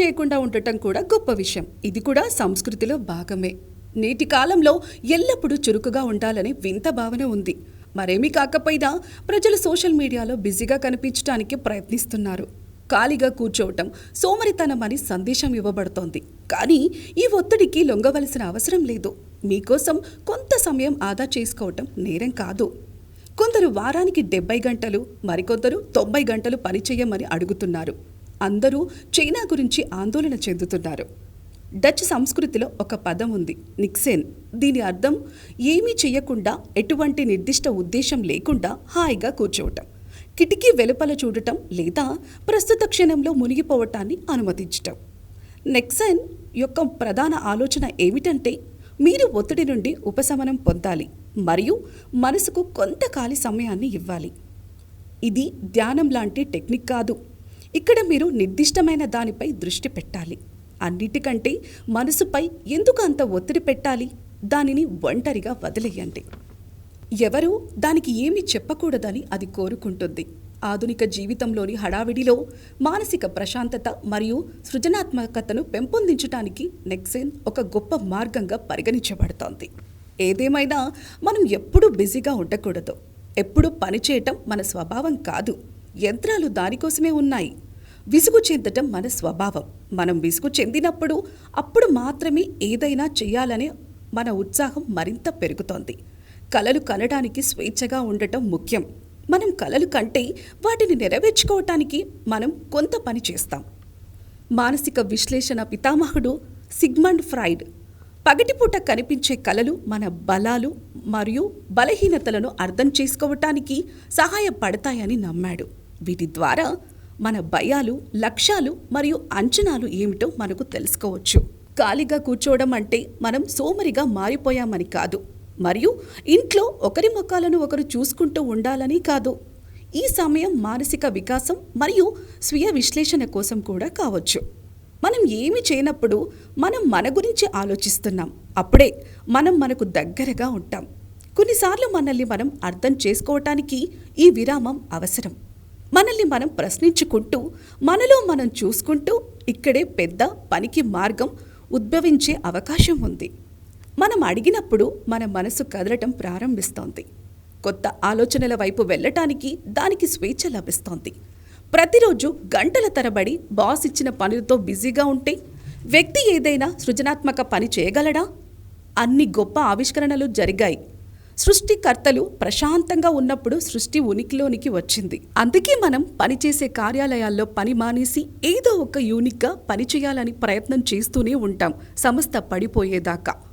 చేయకుండా ఉండటం కూడా గొప్ప విషయం. ఇది కూడా సంస్కృతిలో భాగమే. నేటి కాలంలో ఎల్లప్పుడూ చురుకుగా ఉండాలని వింత భావన ఉంది. మరేమీ కాకపోయినా ప్రజలు సోషల్ మీడియాలో బిజీగా కనిపించడానికి ప్రయత్నిస్తున్నారు. ఖాళీగా కూర్చోవటం సోమరితనం అని సందేశం ఇవ్వబడుతోంది. కానీ ఈ ఒత్తిడికి లొంగవలసిన అవసరం లేదు. మీకోసం కొంత సమయం ఆదా చేసుకోవటం నేరం కాదు. కొందరు వారానికి డెబ్బై గంటలు మరికొందరు తొంభై గంటలు పనిచేయమని అడుగుతున్నారు. అందరూ చైనా గురించి ఆందోళన చెందుతున్నారు. డచ్ సంస్కృతిలో ఒక పదం ఉంది నిక్సేన్. దీని అర్థం ఏమీ చేయకుండా ఎటువంటి నిర్దిష్ట ఉద్దేశం లేకుండా హాయిగా కూర్చోవటం కిటికీ వెలుపల చూడటం లేదా ప్రస్తుత క్షణంలో మునిగిపోవటాన్ని అనుమతించటం. నెక్సన్ యొక్క ప్రధాన ఆలోచన ఏమిటంటే మీరు ఒత్తిడి నుండి ఉపశమనం పొందాలి మరియు మనసుకు కొంత ఖాళీ సమయాన్ని ఇవ్వాలి. ఇది ధ్యానం లాంటి టెక్నిక్ కాదు. ఇక్కడ మీరు నిర్దిష్టమైన దానిపై దృష్టి పెట్టాలి. అన్నిటికంటే మనసుపై ఎందుకు అంత ఒత్తిడి పెట్టాలి? దానిని ఒంటరిగా వదిలేయండి. ఎవరూ దానికి ఏమీ చెప్పకూడదని అది కోరుకుంటుంది. ఆధునిక జీవితంలోని హడావిడిలో మానసిక ప్రశాంతత మరియు సృజనాత్మకతను పెంపొందించడానికి నెక్సేన్ ఒక గొప్ప మార్గంగా పరిగణించబడుతోంది. ఏదేమైనా మనం ఎప్పుడూ బిజీగా ఉండకూడదు. ఎప్పుడూ పనిచేయటం మన స్వభావం కాదు. యంత్రాలు దానికోసమే ఉన్నాయి. విసుగు చెందటం మన స్వభావం. మనం విసుగు చెందినప్పుడు అప్పుడు మాత్రమే ఏదైనా చేయాలనే మన ఉత్సాహం మరింత పెరుగుతోంది. కలలు కనడానికి స్వేచ్ఛగా ఉండటం ముఖ్యం. మనం కలలు కంటే వాటిని నెరవేర్చుకోవటానికి మనం కొంత పని చేస్తాం. మానసిక విశ్లేషణ పితామహుడు సిగ్మండ్ ఫ్రైడ్ పగటిపూట కనిపించే కలలు మన బలాలు మరియు బలహీనతలను అర్థం చేసుకోవటానికి సహాయపడతాయని నమ్మాడు. వీటి ద్వారా మన భయాలు లక్ష్యాలు మరియు అంచనాలు ఏమిటో మనకు తెలుసుకోవచ్చు. ఖాళీగా కూర్చోవడం అంటే మనం సోమరిగా మారిపోయామని కాదు. మరియు ఇంట్లో ఒకరి ముఖాలను ఒకరు చూసుకుంటూ ఉండాలని కాదు. ఈ సమయం మానసిక వికాసం మరియు స్వీయ విశ్లేషణ కోసం కూడా కావచ్చు. మనం ఏమి చేయనప్పుడు మనం మన గురించి ఆలోచిస్తున్నాం. అప్పుడే మనం మనకు దగ్గరగా ఉంటాం. కొన్నిసార్లు మనల్ని మనం అర్థం చేసుకోవటానికి ఈ విరామం అవసరం. మనల్ని మనం ప్రశ్నించుకుంటూ మనలో మనం చూసుకుంటూ ఇక్కడే పెద్ద పనికి మార్గం ఉద్భవించే అవకాశం ఉంది. మనం అడిగినప్పుడు మన మనసు కదలటం ప్రారంభిస్తోంది. కొత్త ఆలోచనల వైపు వెళ్ళటానికి దానికి స్వేచ్ఛ లభిస్తోంది. ప్రతిరోజు గంటల తరబడి బాస్ ఇచ్చిన పనులతో బిజీగా ఉంటే వ్యక్తి ఏదైనా సృజనాత్మక పని చేయగలడా? అన్ని గొప్ప ఆవిష్కరణలు జరిగాయి. సృష్టికర్తలు ప్రశాంతంగా ఉన్నప్పుడు సృష్టి ఉనికిలోనికి వచ్చింది. అందుకే మనం పనిచేసే కార్యాలయాల్లో పని మానేసి ఏదో ఒక యూనిక్గా పని చేయాలని ప్రయత్నం చేస్తూనే ఉంటాం. సంస్థ పడిపోయేదాకా.